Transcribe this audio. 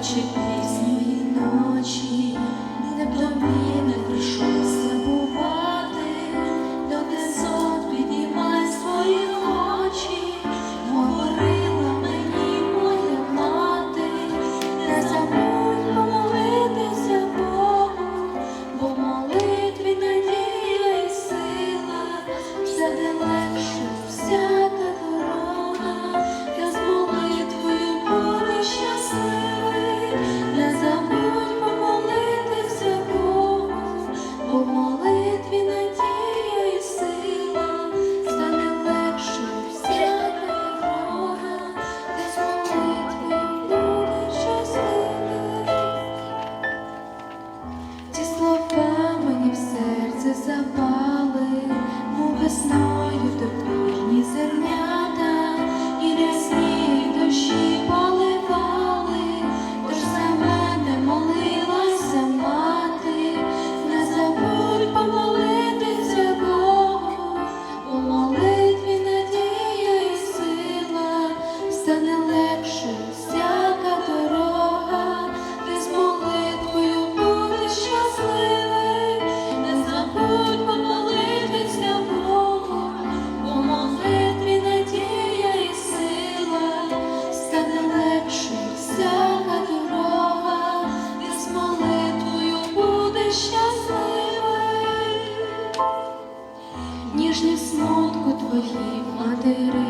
наче пісня. весною до пірні зерня. ніжні смутку твоїх материн.